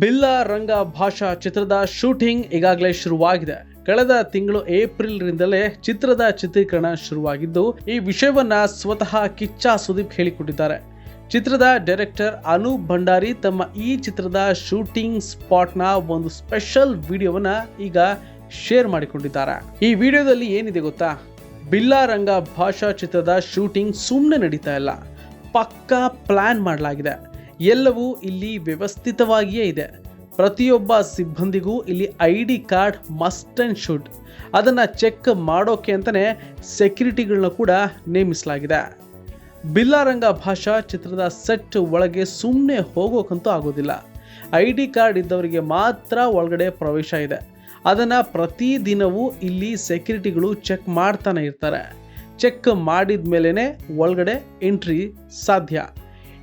ಬಿಲ್ಲ ರಂಗ ಭಾಷಾ ಚಿತ್ರದ ಶೂಟಿಂಗ್ ಈಗಾಗಲೇ ಶುರುವಾಗಿದೆ. ಕಳೆದ ತಿಂಗಳು ಏಪ್ರಿಲ್ರಿಂದಲೇ ಚಿತ್ರದ ಚಿತ್ರೀಕರಣ ಶುರುವಾಗಿದ್ದು, ಈ ವಿಷಯವನ್ನ ಸ್ವತಃ ಕಿಚ್ಚ ಸುದೀಪ್ ಹೇಳಿಕೊಟ್ಟಿದ್ದಾರೆ. ಚಿತ್ರದ ಡೈರೆಕ್ಟರ್ ಅನೂಪ್ ಭಂಡಾರಿ ತಮ್ಮ ಈ ಚಿತ್ರದ ಶೂಟಿಂಗ್ ಸ್ಪಾಟ್ನ ಒಂದು ಸ್ಪೆಷಲ್ ವಿಡಿಯೋವನ್ನ ಈಗ ಶೇರ್ ಮಾಡಿಕೊಂಡಿದ್ದಾರೆ. ಈ ವಿಡಿಯೋದಲ್ಲಿ ಏನಿದೆ ಗೊತ್ತಾ? ಬಿಲ್ಲಾರಂಗ ಭಾಷಾ ಚಿತ್ರದ ಶೂಟಿಂಗ್ ಸುಮ್ಮನೆ ನಡೀತಾ ಇಲ್ಲ. ಪಕ್ಕಾ ಪ್ಲಾನ್ ಮಾಡಲಾಗಿದೆ. ಎಲ್ಲವೂ ಇಲ್ಲಿ ವ್ಯವಸ್ಥಿತವಾಗಿಯೇ ಇದೆ. ಪ್ರತಿಯೊಬ್ಬ ಸಿಬ್ಬಂದಿಗೂ ಇಲ್ಲಿ I D card must and should. ಅದನ್ನು ಚೆಕ್ ಮಾಡೋಕೆ ಅಂತಲೇ ಸೆಕ್ಯುರಿಟಿಗಳನ್ನ ಕೂಡ ನೇಮಿಸಲಾಗಿದೆ. ಬಿಲ್ಲಾರಂಗ ಭಾಷಾ ಚಿತ್ರದ ಸೆಟ್ ಒಳಗೆ ಸುಮ್ಮನೆ ಹೋಗೋಕ್ಕಂತೂ ಆಗೋದಿಲ್ಲ. ಐ ಡಿ ಕಾರ್ಡ್ ಇದ್ದವರಿಗೆ ಮಾತ್ರ ಒಳಗಡೆ ಪ್ರವೇಶ ಇದೆ. ಅದನ್ನು ಪ್ರತಿದಿನವೂ ಇಲ್ಲಿ ಸೆಕ್ಯುರಿಟಿಗಳು ಚೆಕ್ ಮಾಡ್ತಾನೆ ಇರ್ತಾರೆ. ಚೆಕ್ ಮಾಡಿದ ಮೇಲೇ ಒಳಗಡೆ ಎಂಟ್ರಿ ಸಾಧ್ಯ.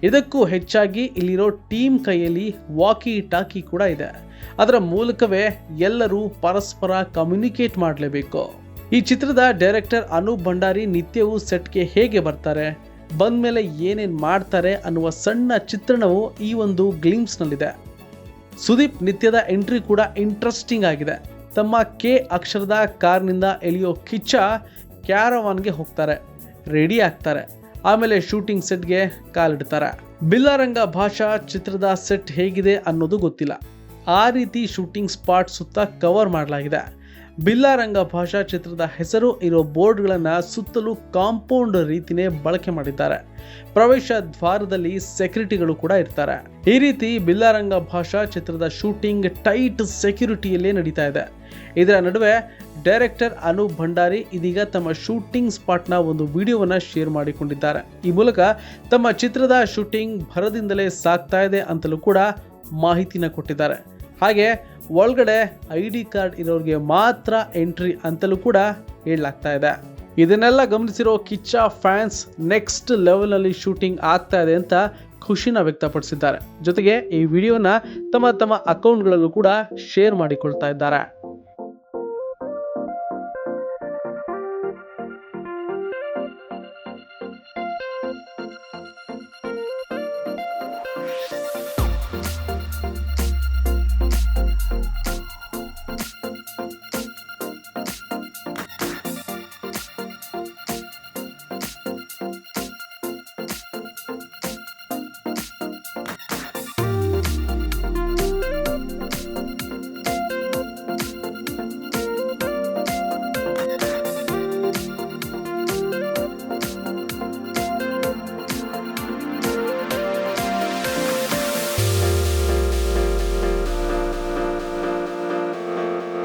ಇದಕ್ಕೂ ಹೆಚ್ಚಾಗಿ ಇಲ್ಲಿರೋ ಟೀಮ್ ಕೈಯಲ್ಲಿ ವಾಕಿ ಟಾಕಿ ಕೂಡ ಇದೆ. ಅದರ ಮೂಲಕವೇ ಎಲ್ಲರೂ ಪರಸ್ಪರ ಕಮ್ಯುನಿಕೇಟ್ ಮಾಡಲೇಬೇಕು. ಈ ಚಿತ್ರದ ಡೈರೆಕ್ಟರ್ ಅನೂಪ್ ಭಂಡಾರಿ ನಿತ್ಯವೂ ಸೆಟ್ಗೆ ಹೇಗೆ ಬರ್ತಾರೆ ಬಂದ ಮೇಲೆ ಏನೇನು ಮಾಡ್ತಾರೆ ಅನ್ನುವ ಸಣ್ಣ ಚಿತ್ರಣವು ಈ ಒಂದು ಗ್ಲಿಮ್ಸ್ನಲ್ಲಿದೆ ಸುದೀಪ್ ನಿತ್ಯದ ಎಂಟ್ರಿ ಕೂಡ ಇಂಟ್ರೆಸ್ಟಿಂಗ್ ಆಗಿದೆ. ತಮ್ಮ ಕೆ ಅಕ್ಷರದ ಕಾರ್ನಿಂದ ಎಳೆಯೋ ಕಿಚ್ಚ ಕ್ಯಾರವಾನ್ಗೆ ಹೋಗ್ತಾರೆ ರೆಡಿ ಆಗ್ತಾರೆ. ಆಮೇಲೆ ಶೂಟಿಂಗ್ ಸೆಟ್ಗೆ ಕಾಲಿಡ್ತಾರೆ. ಬಿಲ್ಲಾರಂಗ ಭಾಷಾ ಚಿತ್ರದ ಸೆಟ್ ಹೇಗಿದೆ ಅನ್ನೋದು ಗೊತ್ತಿಲ್ಲ. ಆ ರೀತಿ ಶೂಟಿಂಗ್ ಸ್ಪಾಟ್ ಸುತ್ತ ಕವರ್ ಮಾಡಲಾಗಿದೆ. ಬಿಲ್ಲಾರಂಗ ಭಾಷಾ ಚಿತ್ರದ ಹೆಸರು ಇರೋ ಬೋರ್ಡ್ಗಳನ್ನು ಸುತ್ತಲೂ ಕಾಂಪೌಂಡ್ ರೀತಿನೇ ಬಳಕೆ ಮಾಡಿದ್ದಾರೆ. ಪ್ರವೇಶ ದ್ವಾರದಲ್ಲಿ ಸೆಕ್ಯೂರಿಟಿಗಳು ಕೂಡ ಇರ್ತಾರೆ. ಈ ರೀತಿ ಬಿಲ್ಲಾರಂಗ ಭಾಷಾ ಚಿತ್ರದ ಶೂಟಿಂಗ್ ಟೈಟ್ ಸೆಕ್ಯೂರಿಟಿಯಲ್ಲೇ ನಡೀತಾ ಇದೆ. ಇದರ ನಡುವೆ ಡೈರೆಕ್ಟರ್ ಅನು ಭಂಡಾರಿ ಇದೀಗ ತಮ್ಮ ಶೂಟಿಂಗ್ ಸ್ಪಾಟ್ನ ಒಂದು ವಿಡಿಯೋವನ್ನ ಶೇರ್ ಮಾಡಿಕೊಂಡಿದ್ದಾರೆ. ಈ ಮೂಲಕ ತಮ್ಮ ಚಿತ್ರದ ಶೂಟಿಂಗ್ ಭರದಿಂದಲೇ ಸಾಗ್ತಾ ಇದೆ ಅಂತಲೂ ಕೂಡ ಮಾಹಿತಿನ ಕೊಟ್ಟಿದ್ದಾರೆ. ಹಾಗೆ ಒಳಗಡೆ ಐ ಡಿ ಕಾರ್ಡ್ ಇರೋರಿಗೆ ಮಾತ್ರ ಎಂಟ್ರಿ ಅಂತಲೂ ಕೂಡ ಹೇಳಲಾಗ್ತಾ ಇದೆ. ಇದನ್ನೆಲ್ಲ ಗಮನಿಸಿರೋ ಕಿಚ್ಚ ಫ್ಯಾನ್ಸ್ ನೆಕ್ಸ್ಟ್ ಲೆವೆಲ್ನಲ್ಲಿ ಶೂಟಿಂಗ್ ಆಗ್ತಾ ಇದೆ ಅಂತ ಖುಷಿನ ವ್ಯಕ್ತಪಡಿಸಿದ್ದಾರೆ. ಜೊತೆಗೆ ಈ ವಿಡಿಯೋನ ತಮ್ಮ ತಮ್ಮ ಅಕೌಂಟ್ಗಳಲ್ಲೂ ಕೂಡ ಶೇರ್ ಮಾಡಿಕೊಳ್ತಾ ಇದ್ದಾರೆ.